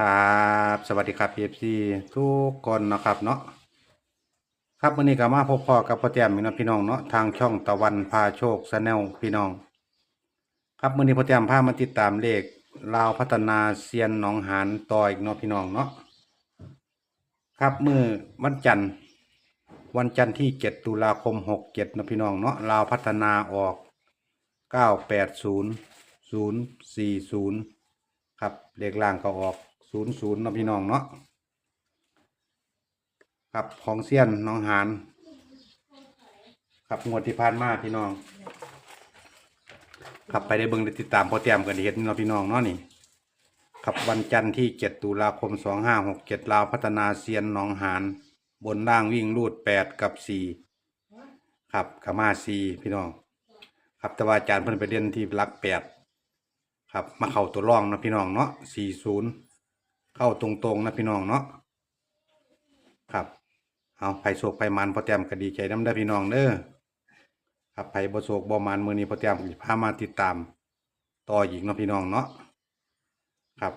ครับสวัสดีครับ PFC ทุกคนนะครับเนาะครับวันนี้ก็มาพบพ่อกับพ่อแต้มอีกนะพี่น้องเนาะทางช่องตะวันพาโชคแนลพี่น้อง ครับวันนี้พ่อแต้มพามาติดตามเลขลาวพัฒนาเซียนหนองหานต่ออีกเนาะพี่น้องเนาะครับมือวันจันทร์วันจันทร์ที่ 7 ตุลาคม 67เนาะพี่น้องเนาะลาวพัฒนาออก 980 040 ครับเลขล่างก็ออก 00เนาะพี่น้องเนาะครับของเซียนน้องหานครับงวดที่ผ่านมาพี่น้องครับไปได้เบิ่งได้ติดตามพอเตรียมกันเห็นเนาะพี่น้องเนาะนี่ครับวันจันทร์ที่7ตุลาคม2567ลาวพัฒนาเซียนหนองหานบนล่างวิ่งรูด8กับ4ครับกามา4พี่น้องครับแต่ว่าอาจารย์เพิ่นไปเรียนที่หลัก8ครับมาเข้าตัวร่องนะพี่น้องเนาะ40 เข้าตรงๆนะพี่น้องเนาะครับเอาไผ่โศกไผ่มันพอแต้มก็ดีใจน้ำได้พี่น้องเด้อครับไผ่บ่โศกบ่มันมือนี้พอแต้มก็สิพามาติดตาม ต่ออีกเนาะพี่น้องเนาะครับ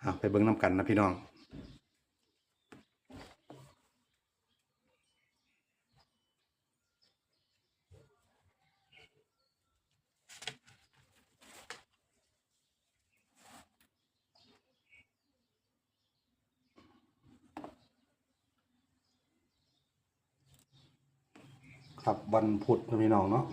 เอาไปเบิ่งน้ำกันนะพี่น้อง ครับวันพุธนะพี่น้องเนาะ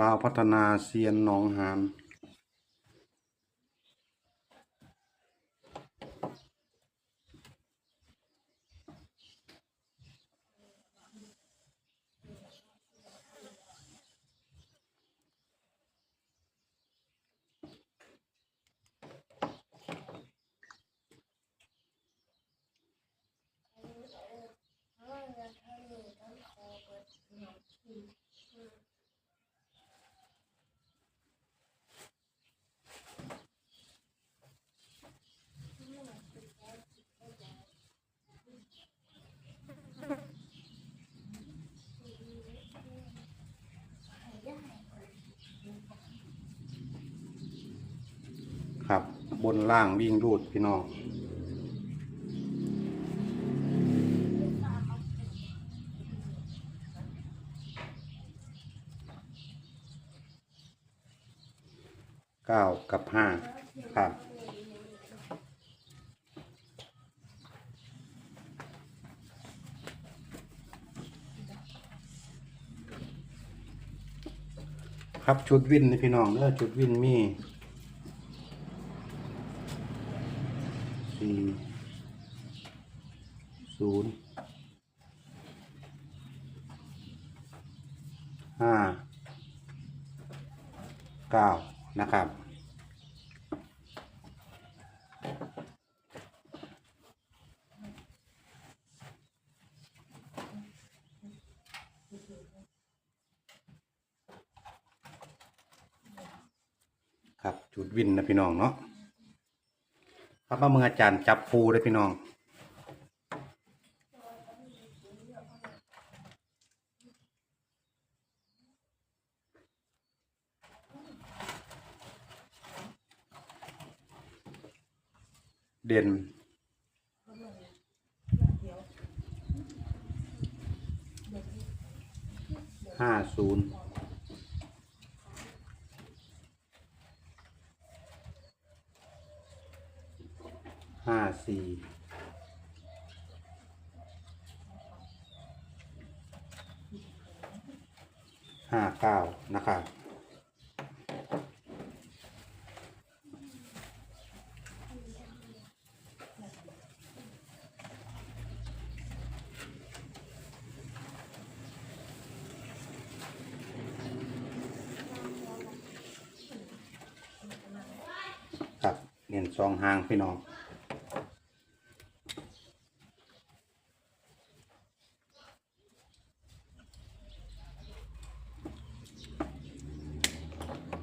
ลาวพัฒนาเซียนหนองหาน ครั บนล่างวิ่งรูดพี่น้องเก้ากับห้าครับครับชุดวินนี่พี่น้องเด้อชุดวินมีสี่ศูนย์ห้า เก้านะครับ ครับจุดวินนะพี่น้องเนาะครับมาเมืองอาจารย์จับปูเลยพี่น้อง เด่น ห้าศูนย์ห้าสี่ห้าเก้านะครับ ครับ เน้นสองหางพี่น้อง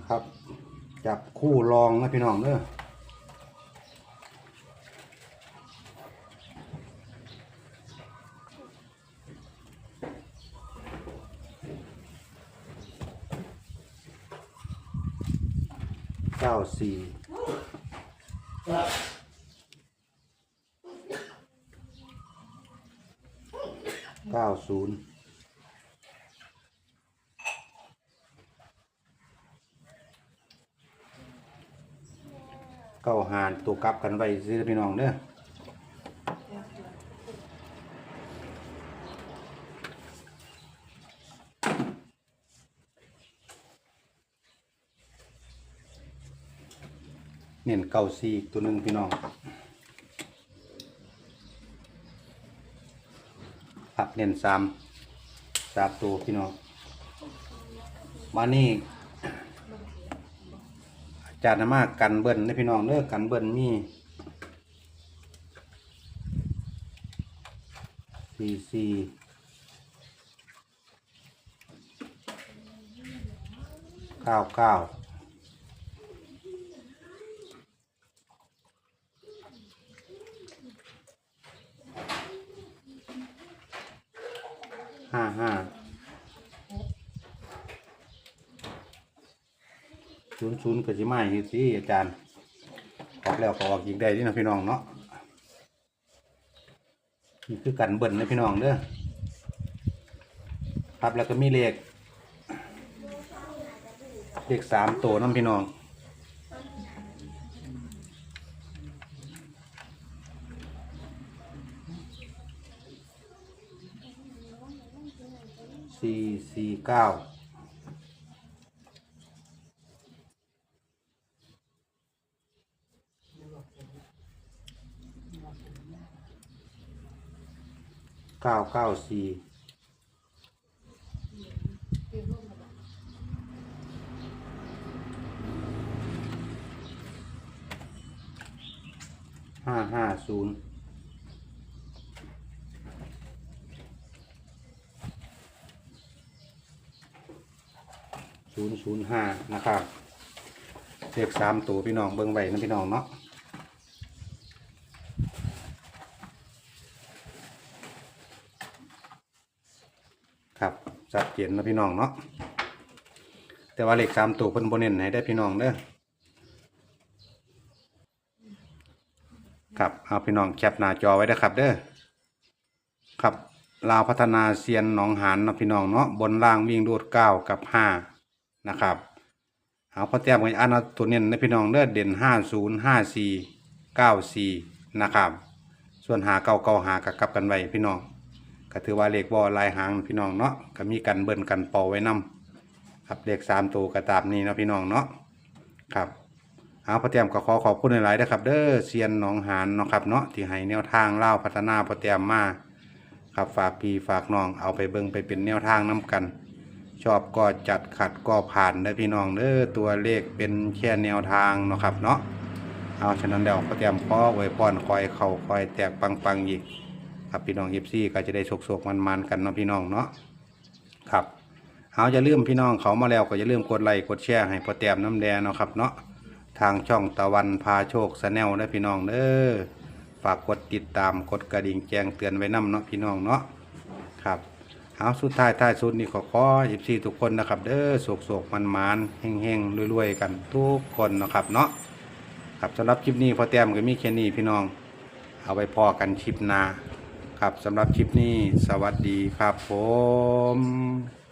ครับ จับคู่รองนะพี่น้องเด้อเก้าสี่ เก้าศูนย์เก้าหานตัวกลับกันไปซื้อพี่น้องเด้อ เน้นเก้าสี่ตัวหนึ่งพี่น้องครับเน้นสามสามตัวพี่น้องมานี่อาจารย์มากกันเบิ้ลนะพี่น้องเด้อกันเบิ้ลมีสี่สี่เก้าเก้า ห้าห้าศูนย์ศูนย์ก็สิมาอยู่สิอาจารย์ออกแล้วก็ออกอีกได้ที่นะพี่น้องเนาะนี่คือกันเบิ่นนะพี่น้องเด้อครับแล้วก็มีเลข เลขสามตัวน้ำพี่น้อง สี่สี่เก้าเก้าเก้าสี่ห้าห้าศูนย์ ศูนย์ศูนย์ห้านะครับเลขสามตัวพี่น้องเบิ้งไว้นะพี่น้องเนาะครับชัดเจนนะพี่น้องเนาะแต่ว่าเลขสามตัวเพิ่นบนเน้นให้ได้พี่น้องเด้อครับเอาพี่น้องแคปหน้าจอไว้นะครับเด้อครับลาวพัฒนาเซียนหนองหานนาะพี่น้องเนาะบนล่างวิ่งรูดเก้ากับห้า นะครับเอาพอแต้มกันอันตัวเน้นนะพี่น้องเด้อเด่นห้าศูนย์ห้าสี่เก้าสี่นะครับ ส่วนหาเก้าเก้าหากับกลับกันไว้พี่น้องก็ถือว่าเลขบอลายหางพี่น้องเนาะก็มีกันเบิ่นกันเป่าไว้นํครับเลขสามตัวก็ตามนี้นะพี่น้องเนาะครับเอาพอเตรียมก็ขอขอบคุณหลายๆนะครับ เด้อเซียนหนองหานเนาะครับเนาะที่ให้แนวทางเล่าพัฒนาพอเตรียมมาครับฝากพี่ฝากน้องเอาไปเบิ่งไปเป็นแนวทางน้กัน ชอบก็จัดขัดก็ผ่านเด้พี่น้องเด้อตัวเลขเป็นแค่แนวทางเนาะครับเนาะเอาฉะนั้นเดี๋ยวพอเตรียมขอไว้พรคอยเข่าคอยแตกปังๆอีกครับพี่น้องยิปซี่ก็จะได้โศกๆมันๆกันเนาะพี่น้องเนาะครับเอาจะลืมพี่น้องเขามาแล้วก็อย่าลืมกดไลค์กดแชร์ให้พอแต้มน้ำแดงเนาะครับเนาะทางช่องตะวันพาโชคสแนลนะพี่น้องเด้อฝากกดติดตามกดกระดิ่งแจ้งเตือนไว้นํเนาะพี่น้องเนาะครับ เอาสุดท้ายท้ายสุดนี่ขอขอยิบซีทุกคนนะครับ เด้อโศกโศกมันมันเฮงเฮงรวยๆ กันทุกคนนะครับเนาะครับสำหรับคลิปนี้พอแต้มก็มีแค่นี้พี่น้อง เอาไปพอกันคลิปหน้าครับสำหรับคลิปนี้ สวัสดีครับผม